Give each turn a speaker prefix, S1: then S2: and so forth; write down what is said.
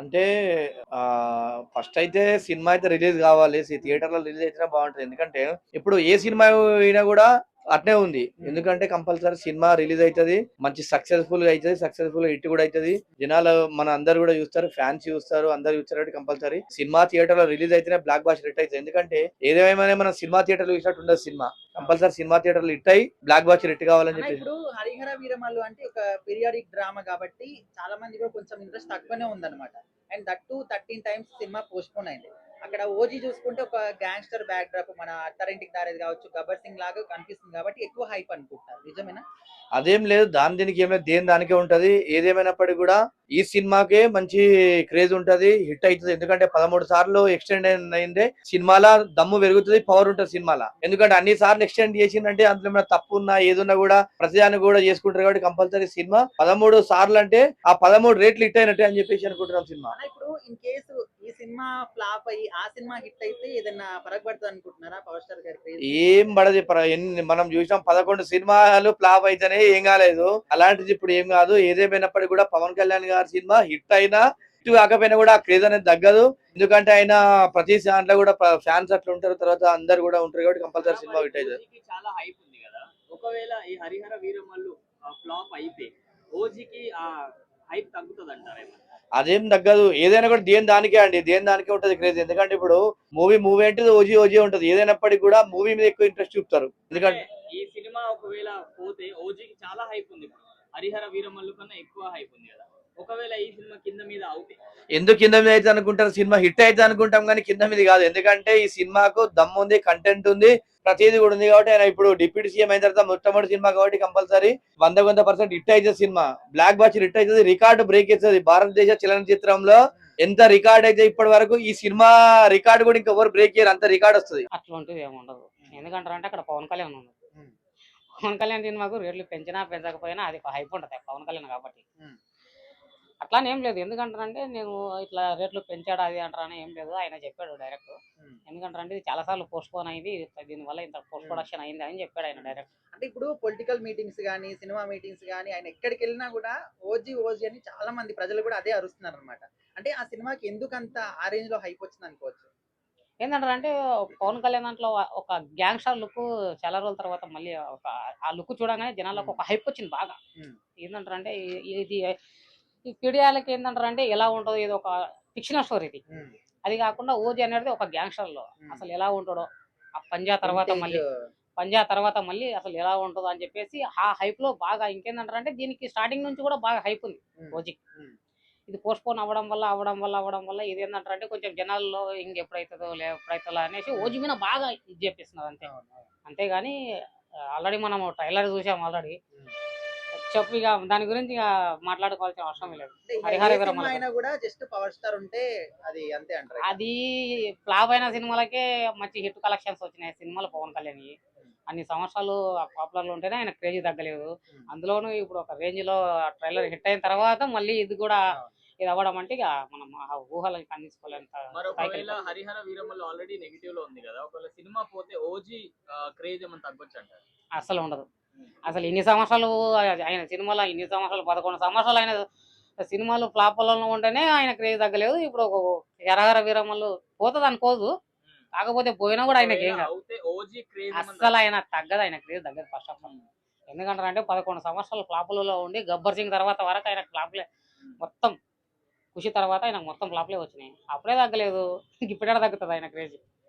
S1: అంటే ఫస్ట్ అయితే సినిమా అయితే రిలీజ్ కావాలి థియేటర్లో రిలీజ్ అయితేనే బాగుంటుంది. ఎందుకంటే ఇప్పుడు ఏ సినిమా అయినా కూడా అట్నే ఉంది. ఎందుకంటే కంపల్సరీ సినిమా రిలీజ్ అవుతుంది మంచి సక్సెస్ఫుల్గా అవుతుంది సక్సెస్ఫుల్ హిట్ కూడా అవుతుంది జనాలు మన అందరు కూడా చూస్తారు. ఫ్యాన్స్ చూస్తారు. అందరు చూస్తారు కంపల్సరీ సినిమా థియేటర్లో రిలీజ్ అయితేనే బ్లాక్ బాస్ హిట్ అవుతుంది ఎందుకంటే ఏదేమైనా మనం సినిమా థియేటర్లో చూసినట్టు ఉండదు సినిమా. కంపల్సరీ సినిమా థియేటర్లో హిట్ అయ్యి బ్లాక్ బాస్ హిట్ కావాలని చెప్పి
S2: ఇప్పుడు హరిహర వీరమల్లు అంటే ఒక పీరియాడిక్ డ్రామా కాబట్టి చాలా మంది కూడా కొంచెం ఇంట్రెస్ట్ తక్కువనే ఉందన్నమాట. And that to thirteen times cinema postpone అయింది. అక్కడ ఓజీ చూసుకుంటే ఒక గ్యాంగ్స్టర్ బ్యాక్ డ్రాప్ మన అత్తారింటికి దారేది కావచ్చు గబ్బర్ సింగ్ లాగా కనిపిస్తుంది కాబట్టి ఎక్కువ హైప్ అనుకుంటారు నిజమేనా?
S1: అదేం లేదు దాని దీనికి ఏం లేదు దేని దానికే ఉంటది ఏదేమైనప్పటికీ కూడా ఈ సినిమాకే మంచి క్రేజ్ ఉంటది హిట్ అవుతుంది. ఎందుకంటే పదమూడు సార్లు ఎక్స్టెండ్ అయిందే సినిమాలో దమ్ము పెరుగుతుంది పవర్ ఉంటుంది సినిమాలో. ఎందుకంటే అన్ని సార్లు ఎక్స్టెండ్ చేసిందంటే అందులో ఏమైనా తప్పు ఉన్నా ఏదున్నా కూడా ప్రతిదాన్ని కూడా చేసుకుంటారు కాబట్టి కంపల్సరీ సినిమా. పదమూడు సార్లు అంటే ఆ పదమూడు రేట్లు హిట్ అయినట్టే అని చెప్పేసి అనుకుంటున్నాం సినిమా.
S2: ఇప్పుడు ఇన్ కేసు సినిమా ఫ్లాప్ అయ్యి ఆ సినిమా హిట్ అయితే ఏదైనా ఫరక్ పడుతుంది అనుకుంటున్నారా పవర్ స్టార్ గారి?
S1: ఏం పడదు మనం చూసాం పదకొండు సినిమాలు ఫ్లాప్ అయితేనే ఏం కాలేదు. అలాంటిది ఇప్పుడు ఏం కాదు ఏదేమైనప్పటికీ కూడా పవన్ కళ్యాణ్ గారి సినిమా హిట్ అయినా హిట్ కాకపోయినా కూడా ఆ క్రేజ్ అనేది తగ్గదు. ఎందుకంటే ఆయన ప్రతి దాంట్లో కూడా ఫ్యాన్స్ అట్లా ఉంటారు తర్వాత అందరు కూడా ఉంటారు కాబట్టి కంపల్సరీ సినిమా హిట్ అవుతుంది
S3: ఓజీకి చాలా హైప్ ఉంది కదా. ఒకవేళ ఈ హరిహర వీరమల్లు ఫ్లాప్ అయితే ఓజీకి ఆ హైప్ తగ్గుతుంది అంటారేమో
S1: అదేం తగ్గదు. ఏదైనా కూడా దేని దానికే అండి. దేని దానికే ఉంటది క్రేజ్ ఎందుకంటే ఇప్పుడు మూవీ మూవీ అంటే ఓజీ ఓజీ ఉంటది. ఏదైనప్పటికీ కూడా మూవీ మీద ఎక్కువ ఇంట్రెస్ట్ చూపుతారు. ఎందుకంటే
S3: ఈ సినిమా ఒకవేళ పోతే ఓజీకి చాలా హైప్ ఉంది. హరిహర వీరమల్లు కన్నా ఎక్కువ హైప్ ఉంది కదా. ఒకవేళ ఈ సినిమా కింద మీద అవుతే.
S1: ఎందుకు కింద మీద అయితే అనుకుంటారు? సినిమా హిట్ అయితే అనుకుంటాం కానీ కింద మీద కాదు. ఎందుకంటే ఈ సినిమాకు దమ్ ఉంది కంటెంట్ ఉంది ప్రతిదీ కూడా ఉంది కాబట్టి ఆయన ఇప్పుడు డిప్యూటీ సీఎం అయిన తర్వాత మొట్టమొదటి సినిమా కాబట్టి కంపల్సరీ వంద వంద పర్సెంట్ హిట్ అవుతుంది సినిమా. బ్లాక్ బాచ్ హిట్ అవుతుంది రికార్డు బ్రేక్ అవుతుంది భారతదేశ చలనచిత్రంలో ఎంత రికార్డ్ అయితే ఇప్పటి వరకు ఈ సినిమా రికార్డు కూడా ఇంకెవరు బ్రేక్ చేయరు అంత రికార్డ్ వస్తుంది.
S4: అట్లాంటిది ఏమి ఉండదు. ఎందుకంటారు అంటే అక్కడ పవన్ కళ్యాణ్ ఉంది
S2: ఉమ్.
S4: పవన్ కళ్యాణ్ సినిమాకు రేట్లు పెంచినా పెంచకపోయినా అది ఒక హైప్ ఉంటుంది పవన్ కళ్యాణ్ కాబట్టి.
S2: ఉమ్.
S4: అట్లానే ఏం లేదు. ఎందుకంటారంటే నేను ఇట్లా రేట్లు పెంచాడు అది అంటారని ఏం లేదు. ఆయన చెప్పాడు డైరెక్ట్. ఎందుకంటారంటే ఇది చాలా సార్లు పోస్ట్ పోన్ అయింది. దీనివల్ల ఇంత పోస్ట్ ప్రొడక్షన్ అయింది అని చెప్పాడు ఆయన డైరెక్ట్.
S2: అంటే ఇప్పుడు పొలిటికల్ మీటింగ్స్ కానీ సినిమా మీటింగ్స్ కానీ ఆయన ఎక్కడికి వెళ్ళినా కూడా ఓజీ ఓజీ అని చాలా మంది ప్రజలు కూడా అదే అరుస్తున్నారు అనమాట అంటే ఆ సినిమాకి ఎందుకు అంత ఆ రేంజ్లో హైప్ వచ్చింది అనుకోవచ్చు?
S4: ఏంటంటారు అంటే పవన్ కళ్యాణ్ దాంట్లో ఒక గ్యాంగ్స్టర్ లుక్ చాలా రోజుల తర్వాత మళ్ళీ ఒక ఆ లుక్ చూడగానే జనాలకు ఒక హైప్ వచ్చింది బాగా. ఏంటంటారు అంటే ఇది ఈ పీడియాలకి ఏంటంటారు అంటే ఎలా ఉంటుందో ఇది ఒక ఫిక్షనల్ స్టోరీ ఇది. అది కాకుండా ఓజీ అనేది ఒక గ్యాంగ్స్టర్లో
S2: Hmm.
S4: అసలు ఎలా ఉంటాడో ఆ పంజా తర్వాత మళ్ళీ పంజా తర్వాత మళ్ళీ అసలు ఎలా ఉంటుందో అని చెప్పేసి ఆ హైప్లో బాగా ఇంకేంటంటారు అంటే దీనికి స్టార్టింగ్ నుంచి కూడా బాగా హైప్ ఉంది ఓజీ.
S2: Hmm.
S4: ఇది పోస్ట్ పోన్ అవ్వడం వల్ల అవ్వడం వల్ల అవ్వడం వల్ల ఇది ఏంటంటారు అంటే కొంచెం జనాల్లో ఇంక ఎప్పుడైతుందో లే ఎప్పుడైతుందో అనేసి ఓజీ మీద బాగా ఇది చెప్పిస్తున్నారు అంతే. అంతేగాని ఆల్రెడీ మనం ట్రైలర్ చూసాం ఆల్రెడీ చెప్పు ఇక దాని గురించి ఇక మాట్లాడుకోవాల్సిన అవసరం లేదు. హరిహర వీరమల్లు.
S2: అయినా కూడా జస్ట్ పవర్ స్టార్ ఉంటే అది అంతే అంటారు
S4: అది ఫ్లాప్ అయిన సినిమాలకే మంచి హిట్ కలెక్షన్స్ వచ్చినాయి. సినిమాలు పవన్ కళ్యాణ్ అన్ని సంవత్సరాలు పాపులర్లో ఉంటేనే ఆయన క్రేజ్ తగ్గలేదు. అందులోనూ ఇప్పుడు ఒక రేంజ్లో ట్రైలర్ హిట్ అయిన తర్వాత మళ్ళీ ఇది కూడా ఇది అవ్వడం అంటే ఇక మనం ఆ ఊహలకు అందించుకోలేంత.
S3: హరిహర వీరమల్లు ఆల్రెడీ నెగిటివ్లో ఉంది కదా ఒకవేళ సినిమా పోతే ఓజీ క్రేజ్ ఏమైనా తగ్గొచ్చు అంటారు
S4: అస్సలు ఉండదు. అసలు ఇన్ని సంవత్సరాలు ఆయన సినిమాలో ఇన్ని సంవత్సరాలు పదకొండు సంవత్సరాలు ఆయన సినిమాలు ఫ్లాప్లలో ఉంటేనే ఆయన క్రేజ్ తగ్గలేదు. ఇప్పుడు ఒక ఎరగర వీరమ్మలు పోతుంది అనుకోదు కాకపోతే పోయినా కూడా ఆయనకి ఏం కాదు. అస్సలు ఆయన తగ్గదు ఆయన క్రేజ్ తగ్గదు ఫస్ట్ ఆఫ్ ఆల్ ఎందుకంటే అంటే పదకొండు సంవత్సరాలు ఫ్లాపులలో ఉండి గబ్బర్ సింగ్ తర్వాత వరకు ఆయన ఫ్లాప్లే మొత్తం. ఖుషి తర్వాత ఆయన మొత్తం ఫ్లాప్లే వచ్చినాయి. అప్పుడే తగ్గలేదు. ఇప్పుడే తగ్గుతుంది ఆయన క్రేజ్?